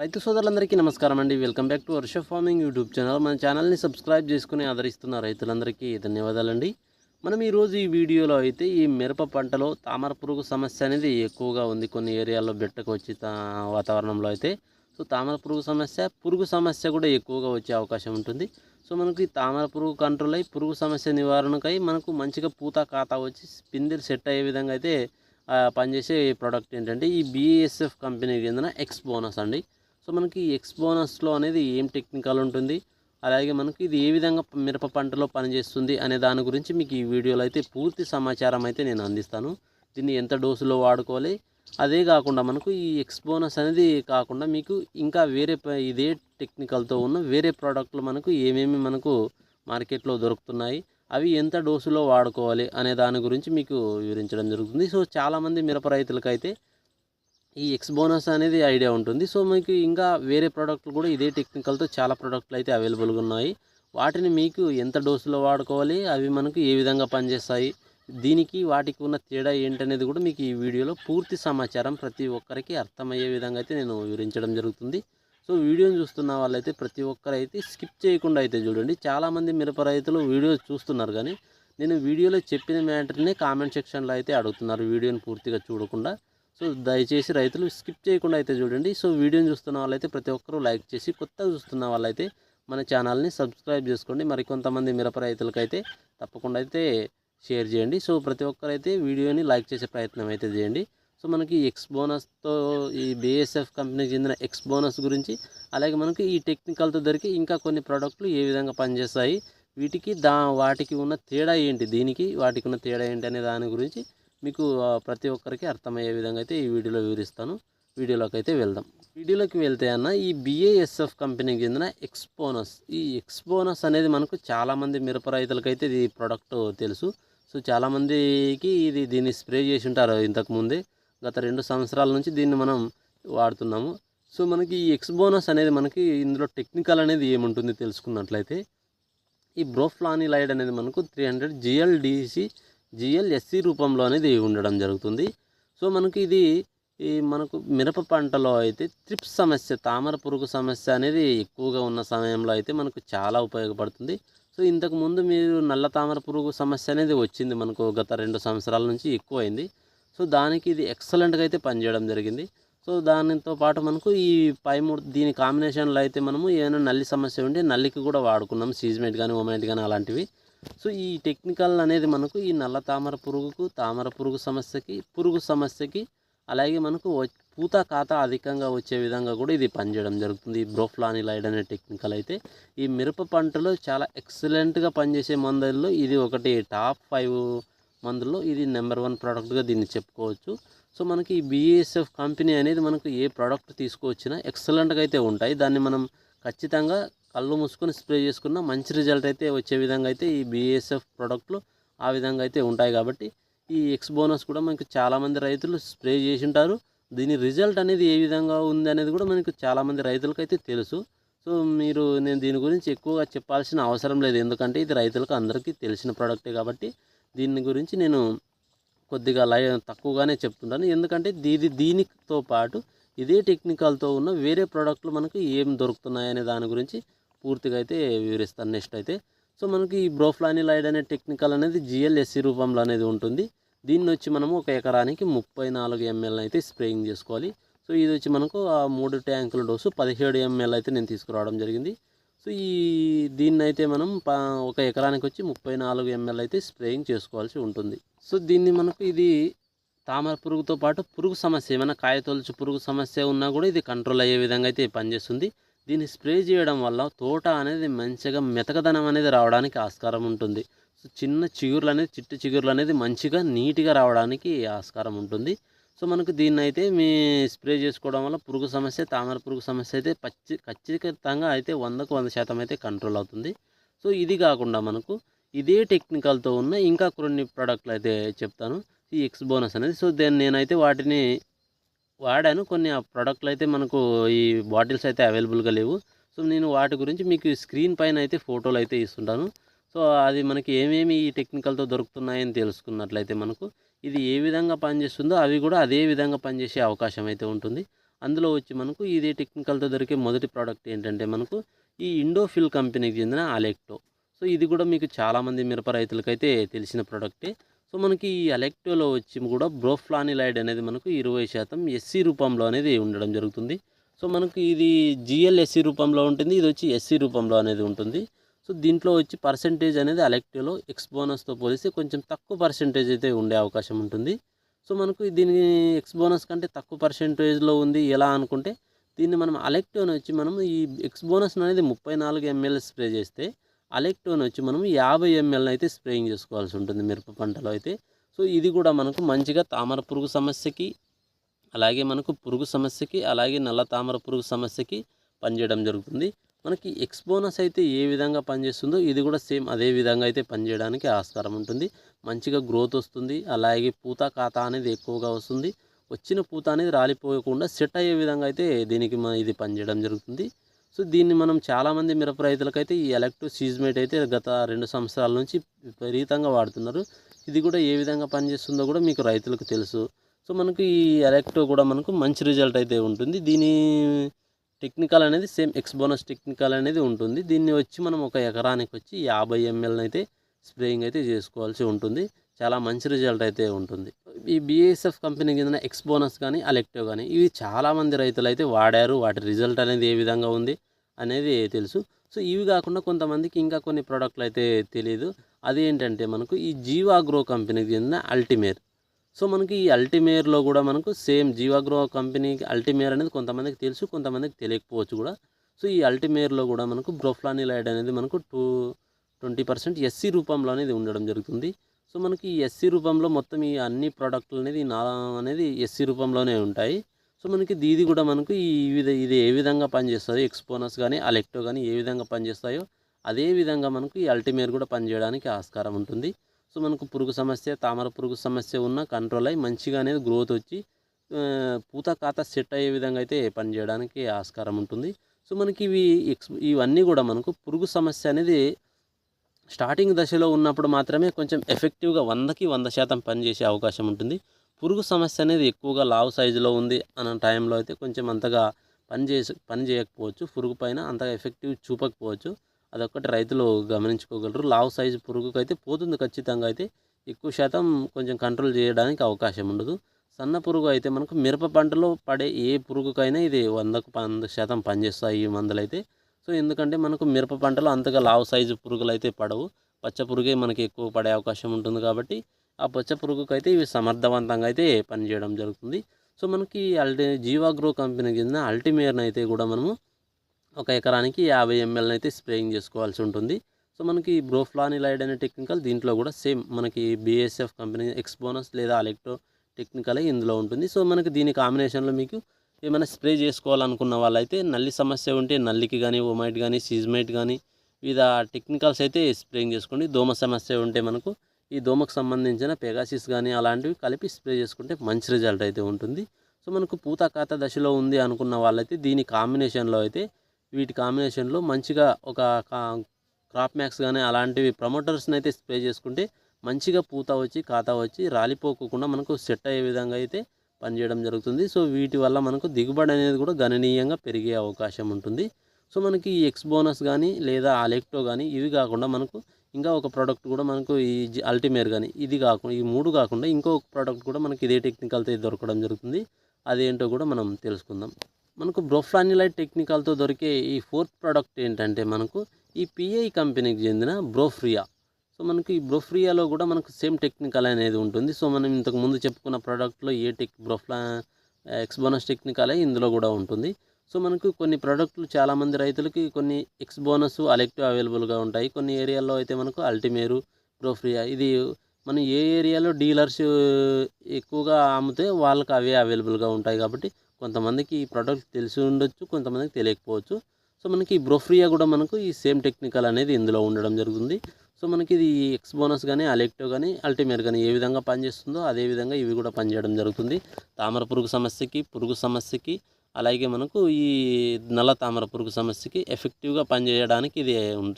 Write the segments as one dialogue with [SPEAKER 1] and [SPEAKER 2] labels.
[SPEAKER 1] రైతు సోదరులందరికీ నమస్కారం అండి. Welcome back to Varsha farming YouTube channel. మన ఛానల్ని సబ్స్క్రైబ్ చేసుకుని ఆదరిస్తున్న రైతులందరికీ ధన్యవాదాలండి. మనం ఈరోజు ఈ వీడియోలో అయితే ఈ మిరప పంటలో తామర పురుగు సమస్య అనేది ఎక్కువగా ఉంది. కొన్ని ఏరియాల్లో బెట్టకు వచ్చి వాతావరణంలో అయితే. సో తామర పురుగు సమస్య పురుగు సమస్య కూడా ఎక్కువగా వచ్చే అవకాశం ఉంటుంది. సో మనకి తామర పురుగు కంట్రోల్ అయ్యి పురుగు సమస్య నివారణకై మనకు మంచిగా పూత ఖాతా వచ్చి పిందెలు సెట్ అయ్యే విధంగా అయితే పనిచేసే ప్రోడక్ట్ ఏంటంటే ఈ బీఎస్ఎఫ్ కంపెనీకి చెందిన ఎక్స్ బోనస్ అండి. సో మనకి ఎక్స్ బోనస్లో అనేది ఏం టెక్నికల్ ఉంటుంది? అలాగే మనకి ఇది ఏ విధంగా మిరప పంటలో పనిచేస్తుంది అనే దాని గురించి మీకు ఈ వీడియోలో అయితే పూర్తి సమాచారం అయితే నేను అందిస్తాను. దీన్ని ఎంత డోసులో వాడుకోవాలి? అదే కాకుండా మనకు ఈ ఎక్స్ బోనస్ అనేది కాకుండా మీకు ఇంకా వేరే ప- ఇదే టెక్నికల్తో ఉన్న వేరే ప్రోడక్ట్లు మనకు ఏమేమి మనకు మార్కెట్లో దొరుకుతున్నాయి? అవి ఎంత డోసులో వాడుకోవాలి? అనే దాని గురించి మీకు వివరించడం జరుగుతుంది. సో చాలామంది మిరప రైతులకైతే ఈ ఎక్స్ బోనస్ అనేది ఐడియా ఉంటుంది. సో మీకు ఇంకా వేరే ప్రోడక్ట్లు కూడా ఇదే టెక్నికల్తో చాలా ప్రోడక్ట్లు అయితే అవైలబుల్గా ఉన్నాయి. వాటిని మీకు ఎంత డోసులో వాడుకోవాలి? అవి మనకు ఏ విధంగా పనిచేస్తాయి? దీనికి వాటికి ఉన్న తేడా ఏంటనేది కూడా మీకు ఈ వీడియోలో పూర్తి సమాచారం ప్రతి ఒక్కరికి అర్థమయ్యే విధంగా అయితే నేను వివరించడం జరుగుతుంది. సో వీడియోని చూస్తున్న వాళ్ళైతే ప్రతి ఒక్కరైతే స్కిప్ చేయకుండా అయితే చూడండి. చాలామంది మిరప రైతులు వీడియో చూస్తున్నారు కానీ నేను వీడియోలో చెప్పిన మ్యాటర్నే కామెంట్ సెక్షన్లో అయితే అడుగుతున్నారు. వీడియోని పూర్తిగా చూడకుండా. సో దయచేసి రైతులు స్కిప్ చేయకుండా అయితే చూడండి. సో వీడియోని చూస్తున్న వాళ్ళైతే ప్రతి ఒక్కరూ లైక్ చేసి కొత్తగా చూస్తున్న వాళ్ళైతే మన ఛానల్ని సబ్స్క్రైబ్ చేసుకోండి. మరి కొంతమంది మిరప రైతులకైతే తప్పకుండా అయితే షేర్ చేయండి. సో ప్రతి ఒక్కరైతే వీడియోని లైక్ చేసే ప్రయత్నం అయితే చేయండి. సో మనకి ఎక్స్ బోనస్తో ఈ బీఎస్ఎఫ్ కంపెనీకి చెందిన ఎక్స్ బోనస్ గురించి అలాగే మనకి ఈ టెక్నికల్తో దొరికి ఇంకా కొన్ని ప్రోడక్ట్లు ఏ విధంగా పనిచేస్తాయి వీటికి దా వాటికి ఉన్న తేడా ఏంటి దీనికి వాటికి ఉన్న తేడా ఏంటి అనే దాని గురించి మీకు ప్రతి ఒక్కరికి అర్థమయ్యే విధంగా అయితే ఈ వీడియోలో వివరిస్తాను. వీడియోలోకి అయితే వెళ్దాం. వీడియోలోకి వెళ్తే అన్న ఈ బిఏఎస్ఎఫ్ కంపెనీకి చెందిన ఎక్స్బోనస్ ఈ ఎక్స్బోనస్ అనేది మనకు చాలామంది మిరప రైతులకైతే ఇది ప్రోడక్ట్ తెలుసు. సో చాలామందికి ఇది దీన్ని స్ప్రే చేసి ఉంటారు ఇంతకుముందే గత రెండు సంవత్సరాల నుంచి దీన్ని మనం వాడుతున్నాము. సో మనకి ఈ ఎక్స్బోనస్ అనేది మనకి ఇందులో టెక్నికల్ అనేది ఏముంటుంది తెలుసుకున్నట్లయితే ఈ బ్రోఫ్లానిలైడ్ అనేది మనకు త్రీ హండ్రెడ్ జిఎల్డిసి జిఎల్ఎస్సి రూపంలో అనేది ఉండడం జరుగుతుంది. సో మనకి ఇది ఈ మనకు మిరప పంటలో అయితే త్రిప్స్ సమస్య తామర పురుగు సమస్య అనేది ఎక్కువగా ఉన్న సమయంలో అయితే మనకు చాలా ఉపయోగపడుతుంది. సో ఇంతకుముందు మీరు నల్ల తామర పురుగు సమస్య అనేది వచ్చింది మనకు గత రెండు సంవత్సరాల నుంచి ఎక్కువైంది. సో దానికి ఇది ఎక్సలెంట్గా అయితే పనిచేయడం జరిగింది. సో దానితో పాటు మనకు ఈ పై మూడు దీని కాంబినేషన్లో అయితే మనము ఏమైనా నల్లి సమస్య ఉంటే నల్లికి కూడా వాడుకున్నాం సీజ్మెంట్ కానీ ఒమైట్ కానీ అలాంటివి. సో ఈ టెక్నికల్ అనేది మనకు ఈ నల్ల తామర పురుగుకు తామర పురుగు సమస్యకి పురుగు సమస్యకి అలాగే మనకు పూత ఖాతా అధికంగా వచ్చే విధంగా కూడా ఇది పనిచేయడం జరుగుతుంది. బ్రోఫ్లానిలైడ్ అనే టెక్నికల్ అయితే ఈ మిరప పంటలో చాలా ఎక్సలెంట్గా పనిచేసే మందుల్లో ఇది ఒకటి టాప్ ఫైవ్ మందుల్లో ఇది నెంబర్ వన్ ప్రోడక్ట్గా దీన్ని చెప్పుకోవచ్చు. సో మనకి ఈ బీఎస్ఎఫ్ కంపెనీ అనేది మనకు ఏ ప్రోడక్ట్ తీసుకువచ్చినా ఎక్సలెంట్గా అయితే ఉంటాయి. దాన్ని మనం ఖచ్చితంగా కళ్ళు మూసుకొని స్ప్రే చేసుకున్న మంచి రిజల్ట్ అయితే వచ్చే విధంగా అయితే ఈ బీఎస్ఎఫ్ ప్రోడక్ట్లు ఆ విధంగా అయితే ఉంటాయి కాబట్టి ఈ ఎక్స్ బోనస్ కూడా మనకు చాలామంది రైతులు స్ప్రే చేసి ఉంటారు దీని రిజల్ట్ అనేది ఏ విధంగా ఉంది అనేది కూడా మనకు చాలామంది రైతులకు అయితే తెలుసు. సో మీరు నేను దీని గురించి ఎక్కువగా చెప్పాల్సిన అవసరం లేదు. ఎందుకంటే ఇది రైతులకు అందరికీ తెలిసిన ప్రోడక్టే కాబట్టి దీని గురించి నేను కొద్దిగా లై తక్కువగానే చెప్తుంటాను. ఎందుకంటే దీది దీనితో పాటు ఇదే టెక్నికల్తో ఉన్న వేరే ప్రోడక్ట్లు మనకు ఏం దొరుకుతున్నాయి అనే దాని గురించి పూర్తిగా అయితే వివరిస్తాను నెక్స్ట్ అయితే. సో మనకి ఈ బ్రోఫ్లానిలైడ్ అనే టెక్నికల్ అనేది జిఎల్ఎస్సి రూపంలో అనేది ఉంటుంది. దీన్ని వచ్చి మనము ఒక ఎకరానికి ముప్పై నాలుగు ఎంఎల్ అయితే స్ప్రేయింగ్ చేసుకోవాలి. సో ఇది వచ్చి మనకు ఆ మూడు ట్యాంకుల డోసు పదిహేడు ఎంఎల్ అయితే నేను తీసుకురావడం జరిగింది. సో ఈ దీన్ని అయితే మనం ఒక ఎకరానికి వచ్చి ముప్పై నాలుగు ఎంఎల్ అయితే స్ప్రేయింగ్ చేసుకోవాల్సి ఉంటుంది. సో దీన్ని మనకు ఇది తామర పురుగుతో పాటు పురుగు సమస్య ఏమైనా కాయ తొలచు పురుగు సమస్య ఉన్నా కూడా ఇది కంట్రోల్ అయ్యే విధంగా అయితే పనిచేస్తుంది. దీన్ని స్ప్రే చేయడం వల్ల తోట అనేది మంచిగా మెతకదనం అనేది రావడానికి ఆస్కారం ఉంటుంది. సో చిన్న చిగుర్లు అనేది చిట్టు చిగుర్లు అనేది మంచిగా నీట్గా రావడానికి ఆస్కారం ఉంటుంది. సో మనకు దీన్ని అయితే మీ స్ప్రే చేసుకోవడం వల్ల పురుగు సమస్య తామర పురుగు సమస్య అయితే పచ్చి ఖచ్చితంగా అయితే వందకు వంద శాతం అయితే కంట్రోల్ అవుతుంది. సో ఇది కాకుండా మనకు ఇదే టెక్నికల్తో ఉన్న ఇంకా కొన్ని ప్రోడక్ట్లు అయితే చెప్తాను. ఈ ఎక్స్ బోనస్ అనేది. సో దాన్ని నేనైతే వాటిని వాడాను. కొన్ని ఆ ప్రోడక్ట్లు అయితే మనకు ఈ బాటిల్స్ అయితే అవైలబుల్గా లేవు. సో నేను వాటి గురించి మీకు స్క్రీన్ పైన అయితే ఫోటోలు అయితే ఇస్తుంటాను. సో అది మనకి ఏమేమి ఈ టెక్నికల్తో దొరుకుతున్నాయని తెలుసుకున్నట్లయితే మనకు ఇది ఏ విధంగా పనిచేస్తుందో అవి కూడా అదే విధంగా పనిచేసే అవకాశం అయితే ఉంటుంది. అందులో వచ్చి మనకు ఇదే టెక్నికల్తో దొరికే మొదటి ప్రోడక్ట్ ఏంటంటే మనకు ఈ ఇండోఫిల్ కంపెనీకి చెందిన అలెక్టో సో ఇది కూడా మీకు చాలామంది మిరప రైతులకైతే తెలిసిన ప్రోడక్టే. సో మనకి ఈ అలెక్టోలో వచ్చి కూడా బ్రోఫ్లానిలైడ్ అనేది మనకు ఇరవై శాతం ఎస్సీ రూపంలో అనేది ఉండడం జరుగుతుంది. సో మనకు ఇది జిఎల్ ఎస్సీ రూపంలో ఉంటుంది ఇది వచ్చి ఎస్సీ రూపంలో అనేది ఉంటుంది. సో దీంట్లో వచ్చి పర్సంటేజ్ అనేది అలెక్టివ్లో ఎక్స్ బోనస్తో పోలిస్తే కొంచెం తక్కువ పర్సంటేజ్ అయితే ఉండే అవకాశం ఉంటుంది. సో మనకు దీని ఎక్స్ బోనస్ కంటే తక్కువ పర్సంటేజ్లో ఉంది ఎలా అనుకుంటే దీన్ని మనం అలెక్టివ్ని వచ్చి మనం ఈ ఎక్స్ బోనస్ అనేది ముప్పై నాలుగు ఎంఎల్ స్ప్రే చేస్తే అలెక్టోన్ వచ్చి మనం యాభై ఎంఎల్ అయితే స్ప్రేయింగ్ చేసుకోవాల్సి ఉంటుంది మిరప పంటలో అయితే. సో ఇది కూడా మనకు మంచిగా తామర పురుగు సమస్యకి అలాగే మనకు పురుగు సమస్యకి అలాగే నల్ల తామర పురుగు సమస్యకి పనిచేయడం జరుగుతుంది. మనకి ఎక్స్బోనస్ అయితే ఏ విధంగా పనిచేస్తుందో ఇది కూడా సేమ్ అదే విధంగా అయితే పనిచేయడానికి ఆస్కారం ఉంటుంది. మంచిగా గ్రోత్ వస్తుంది అలాగే పూత ఖాతా అనేది ఎక్కువగా వస్తుంది. వచ్చిన పూత అనేది రాలిపోయకుండా సెట్ అయ్యే విధంగా అయితే దీనికి ఇది పనిచేయడం జరుగుతుంది. సో దీన్ని మనం చాలామంది మిరప రైతులకైతే ఈ ఎలక్ట్రో సీజ్మేట్ అయితే గత రెండు సంవత్సరాల నుంచి విపరీతంగా వాడుతున్నారు. ఇది కూడా ఏ విధంగా పనిచేస్తుందో కూడా మీకు రైతులకు తెలుసు. సో మనకు ఈ ఎలక్ట్రో కూడా మనకు మంచి రిజల్ట్ అయితే ఉంటుంది. దీని టెక్నికల్ అనేది సేమ్ ఎక్స్ బోనస్ టెక్నికల్ అనేది ఉంటుంది. దీన్ని వచ్చి మనం ఒక ఎకరానికి వచ్చి యాభై ఎంఎల్ అయితే స్ప్రేయింగ్ అయితే చేసుకోవాల్సి ఉంటుంది. చాలా మంచి రిజల్ట్ అయితే ఉంటుంది. ఈ బీఎస్ఎఫ్ కంపెనీ కింద ఎక్స్ బోనస్ కానీ అలెక్టివ్ కానీ ఇవి చాలామంది రైతులు అయితే వాడారు. వాటి రిజల్ట్ అనేది ఏ విధంగా ఉంది అనేది తెలుసు. సో ఇవి కాకుండా కొంతమందికి ఇంకా కొన్ని ప్రోడక్ట్లు అయితే తెలియదు అది ఏంటంటే మనకు ఈ జీవాగ్రో కంపెనీకి చెందిన అల్టిమేర్. సో మనకి ఈ అల్టిమేర్లో కూడా మనకు సేమ్ జీవాగ్రో కంపెనీకి అల్టిమేర్ అనేది కొంతమందికి తెలుసు కొంతమందికి తెలియకపోవచ్చు కూడా. సో ఈ అల్టిమేర్లో కూడా మనకు బ్రోఫ్లానిలైడ్ అనేది మనకు టూ ట్వంటీ పర్సెంట్ ఎస్సీ రూపంలో అనేది ఉండడం జరుగుతుంది. సో మనకి ఎస్సీ రూపంలో మొత్తం ఈ అన్ని ప్రోడక్ట్లు అనేది నా అనేది ఎస్సీ రూపంలోనే ఉంటాయి. సో మనకి దీది కూడా మనకు ఈ విధ ఇది ఏ విధంగా పనిచేస్తుంది ఎక్స్పోనస్ కానీ అలెక్టో కానీ ఏ విధంగా పనిచేస్తాయో అదే విధంగా మనకు ఈ అల్టిమేర్ కూడా పనిచేయడానికి ఆస్కారం ఉంటుంది. సో మనకు పురుగు సమస్య తామర పురుగు సమస్య ఉన్న కంట్రోల్ అయ్యి మంచిగా అనేది గ్రోత్ వచ్చి పూత ఖాతా సెట్ అయ్యే విధంగా అయితే పనిచేయడానికి ఆస్కారం ఉంటుంది. సో మనకి ఇవి ఎక్స్ ఇవన్నీ కూడా మనకు పురుగు సమస్య అనేది స్టార్టింగ్ దశలో ఉన్నప్పుడు మాత్రమే కొంచెం ఎఫెక్టివ్గా వందకి వంద శాతం పనిచేసే అవకాశం ఉంటుంది. పురుగు సమస్య అనేది ఎక్కువగా లావు సైజులో ఉంది అన్న టైంలో అయితే కొంచెం అంతగా పని చేసి పని చేయకపోవచ్చు. పురుగు పైన అంతగా ఎఫెక్టివ్ చూపకపోవచ్చు. అదొక్కటి రైతులు గమనించుకోగలరు. లావు సైజు పురుగుకు అయితే పోతుంది ఖచ్చితంగా అయితే. ఎక్కువ శాతం కొంచెం కంట్రోల్ చేయడానికి అవకాశం ఉండదు. సన్న పురుగు అయితే మనకు మిరప పంటలో పడే ఏ పురుగుకైనా ఇది వందకు వంద శాతం పనిచేస్తాయి ఈ మందులు అయితే సో ఎందుకంటే మనకు మిరప పంటలో అంతగా లావు సైజు పురుగులు అయితే పడవు. పచ్చ పురుగే మనకి ఎక్కువ పడే అవకాశం ఉంటుంది కాబట్టి ఆ పచ్చ పురుగుకు అయితే ఇవి సమర్థవంతంగా అయితే పనిచేయడం జరుగుతుంది. సో మనకి అల్టి జీవాగ్రో కంపెనీ కింద అల్టిమేర్ని అయితే కూడా మనము ఒక ఎకరానికి యాభై ఎంఎల్ని అయితే స్ప్రేయింగ్ చేసుకోవాల్సి ఉంటుంది. సో మనకి బ్రోఫ్లానిలైడ్ అనే టెక్నికల్ దీంట్లో కూడా సేమ్ మనకి బీఎస్ఎఫ్ కంపెనీ ఎక్స్బోనస్ లేదా అలెక్టో టెక్నికలే ఇందులో ఉంటుంది. సో మనకి దీని కాంబినేషన్లో మీకు ఏమైనా స్ప్రే చేసుకోవాలనుకున్న వాళ్ళైతే నల్లి సమస్య ఉంటే నల్లికి కానీ ఓమైట్ కానీ సీజ్మైట్ కానీ వివిధ టెక్నికల్స్ అయితే స్ప్రేయింగ్ చేసుకోండి. దోమ సమస్య ఉంటే మనకు ఈ దోమకు సంబంధించిన పెగాసిస్ కానీ అలాంటివి కలిపి స్ప్రే చేసుకుంటే మంచి రిజల్ట్ అయితే ఉంటుంది. సో మనకు పూత ఖాతా దశలో ఉంది అనుకున్న వాళ్ళైతే దీని కాంబినేషన్లో అయితే వీటి కాంబినేషన్లో మంచిగా ఒక కా- క్రాప్ మ్యాక్స్ కానీ అలాంటివి ప్రమోటర్స్ని అయితే స్ప్రే చేసుకుంటే మంచిగా పూత వచ్చి ఖాతా వచ్చి రాలిపోకుండా మనకు సెట్ అయ్యే విధంగా అయితే పనిచేయడం జరుగుతుంది. సో వీటి వల్ల మనకు దిగుబడి అనేది కూడా గణనీయంగా పెరిగే అవకాశం ఉంటుంది. సో మనకి ఈ ఎక్స్ బోనస్ కానీ లేదా అలెక్టో కానీ ఇవి కాకుండా మనకు ఇంకా ఒక ప్రోడక్ట్ కూడా మనకు ఈ అల్టిమేర్ కానీ ఇది కాకుండా ఈ మూడు కాకుండా ఇంకో ప్రోడక్ట్ కూడా మనకి ఇదే టెక్నికల్తో దొరకడం జరుగుతుంది. అదేంటో కూడా మనం తెలుసుకుందాం. మనకు బ్రోఫ్లానిలైట్ టెక్నికల్తో దొరికే ఈ ఫోర్త్ ప్రోడక్ట్ ఏంటంటే మనకు ఈ పిఐ కంపెనీకి చెందిన బ్రోఫ్రియా సో మనకి ఈ బ్రోఫ్రియాలో కూడా మనకు సేమ్ టెక్నికల్ అనేది ఉంటుంది. సో మనం ఇంతకు ముందు చెప్పుకున్న ప్రోడక్ట్లో ఏ టెక్ బ్రోఫ్లా ఎక్స్బోనస్ టెక్నికల్ ఇందులో కూడా ఉంటుంది. సో మనకు కొన్ని ప్రోడక్ట్లు చాలామంది రైతులకి కొన్ని ఎక్స్ బోనస్ అలెక్టివ్ అవైలబుల్గా ఉంటాయి. కొన్ని ఏరియాల్లో అయితే మనకు అల్టిమేరు బ్రోఫ్రియా ఇది మనం ఏ ఏరియాలో డీలర్స్ ఎక్కువగా అమ్మితే వాళ్ళకి అవే అవైలబుల్గా ఉంటాయి కాబట్టి కొంతమందికి ఈ ప్రోడక్ట్ తెలిసి ఉండొచ్చు కొంతమందికి తెలియకపోవచ్చు. సో మనకి ఈ బ్రోఫ్రియా కూడా మనకు ఈ సేమ్ టెక్నికల్ అనేది ఇందులో ఉండడం జరుగుతుంది. సో మనకి ఇది ఎక్స్ బోనస్ కానీ అలెక్టో కానీ అల్టిమేర్ కానీ ఏ విధంగా పనిచేస్తుందో అదే విధంగా ఇవి కూడా పనిచేయడం జరుగుతుంది. తామర పురుగు సమస్యకి పురుగు సమస్యకి అలాగే మనకు ఈ నల్ల తామర పురుగు సమస్యకి ఎఫెక్టివ్గా పనిచేయడానికి ఇది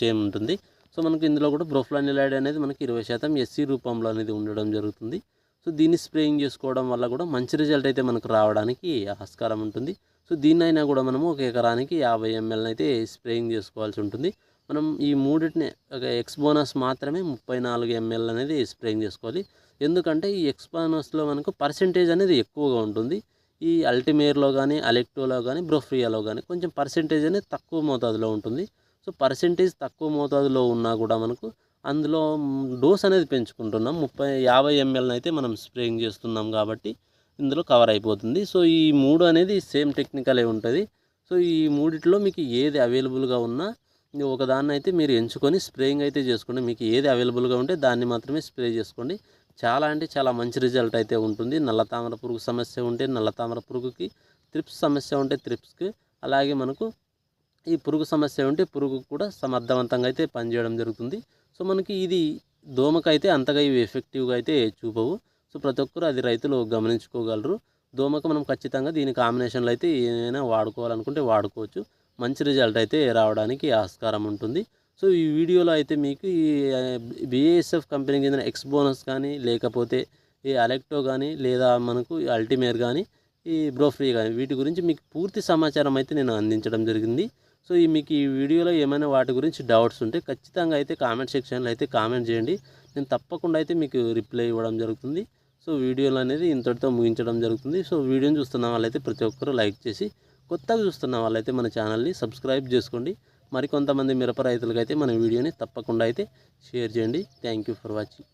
[SPEAKER 1] సేమ్ ఉంటుంది. సో మనకు ఇందులో కూడా బ్రోఫ్లానిలైడ్ అనేది మనకి ఇరవై శాతం ఎస్సీ రూపంలో అనేది ఉండడం జరుగుతుంది. సో దీన్ని స్ప్రేయింగ్ చేసుకోవడం వల్ల కూడా మంచి రిజల్ట్ అయితే మనకు రావడానికి ఆస్కారం ఉంటుంది. సో దీన్నైనా కూడా మనము ఒక ఎకరానికి యాభై ఎంఎల్ అయితే స్ప్రేయింగ్ చేసుకోవాల్సి ఉంటుంది. మనం ఈ మూడింటిని ఒక ఎక్స్ బోనస్ మాత్రమే ముప్పై నాలుగు ఎంఎల్ అనేది స్ప్రేయింగ్ చేసుకోవాలి. ఎందుకంటే ఈ ఎక్స్ బోనస్లో మనకు పర్సెంటేజ్ అనేది ఎక్కువగా ఉంటుంది. ఈ అల్టిమేర్లో కానీ అలెక్టోలో కానీ బ్రోఫ్రియాలో కానీ కొంచెం పర్సెంటేజ్ అనేది తక్కువ మోతాదులో ఉంటుంది. సో పర్సెంటేజ్ తక్కువ మోతాదులో ఉన్నా కూడా మనకు అందులో డోస్ అనేది పెంచుకుంటున్నాం. ముప్పై యాభై ఎంఎల్ని అయితే మనం స్ప్రేయింగ్ చేస్తున్నాం కాబట్టి ఇందులో కవర్ అయిపోతుంది. సో ఈ మూడు అనేది సేమ్ టెక్నికలే ఉంటుంది. సో ఈ మూడిట్లో మీకు ఏది అవైలబుల్గా ఉన్నా ఒకదాన్ని అయితే మీరు ఎంచుకొని స్ప్రేయింగ్ అయితే చేసుకోండి. మీకు ఏది అవైలబుల్గా ఉంటే దాన్ని మాత్రమే స్ప్రే చేసుకోండి. చాలా అంటే చాలా మంచి రిజల్ట్ అయితే ఉంటుంది. నల్ల తామర పురుగు సమస్య ఉంటే నల్ల తామర పురుగుకి త్రిప్స్ సమస్య ఉంటే త్రిప్స్కి అలాగే మనకు ఈ పురుగు సమస్య ఉంటే పురుగు కూడా సమర్థవంతంగా అయితే పనిచేయడం జరుగుతుంది. సో మనకి ఇది దోమకైతే అంతగా ఇవి ఎఫెక్టివ్గా అయితే చూపవు. సో ప్రతి ఒక్కరు అది రైతులు గమనించుకోగలరు. దోమకు మనం ఖచ్చితంగా దీని కాంబినేషన్లో అయితే ఏమైనా వాడుకోవాలనుకుంటే వాడుకోవచ్చు. మంచి రిజల్ట్ అయితే రావడానికి ఆస్కారం ఉంటుంది. సో ఈ వీడియోలో అయితే మీకు ఈ బీఏఎస్ఎఫ్ కంపెనీకి చెందిన ఎక్స్ బోనస్ కానీ లేకపోతే ఈ అలెక్టో కానీ లేదా మనకు ఈ అల్టిమేర్ కానీ ఈ బ్రోఫ్రీ కానీ వీటి గురించి మీకు పూర్తి సమాచారం అయితే నేను అందించడం జరిగింది. సో ఈ మీకు ఈ వీడియోలో ఏమైనా వాటి గురించి డౌట్స్ ఉంటే ఖచ్చితంగా అయితే కామెంట్ సెక్షన్లో అయితే కామెంట్ చేయండి. నేను తప్పకుండా అయితే మీకు రిప్లై ఇవ్వడం జరుగుతుంది. సో వీడియోలు అనేది ఇంతటితో ముగించడం జరుగుతుంది. సో వీడియోని చూస్తున్న వాళ్ళైతే ప్రతి ఒక్కరూ లైక్ చేసి కొత్తగా చూస్తున్న వాళ్ళైతే మన ఛానల్ని సబ్స్క్రైబ్ చేసుకోండి. మరికొంతమంది మిరప రైతులకైతే మన వీడియోని తప్పకుండా అయితే షేర్ చేయండి. Thank you for watching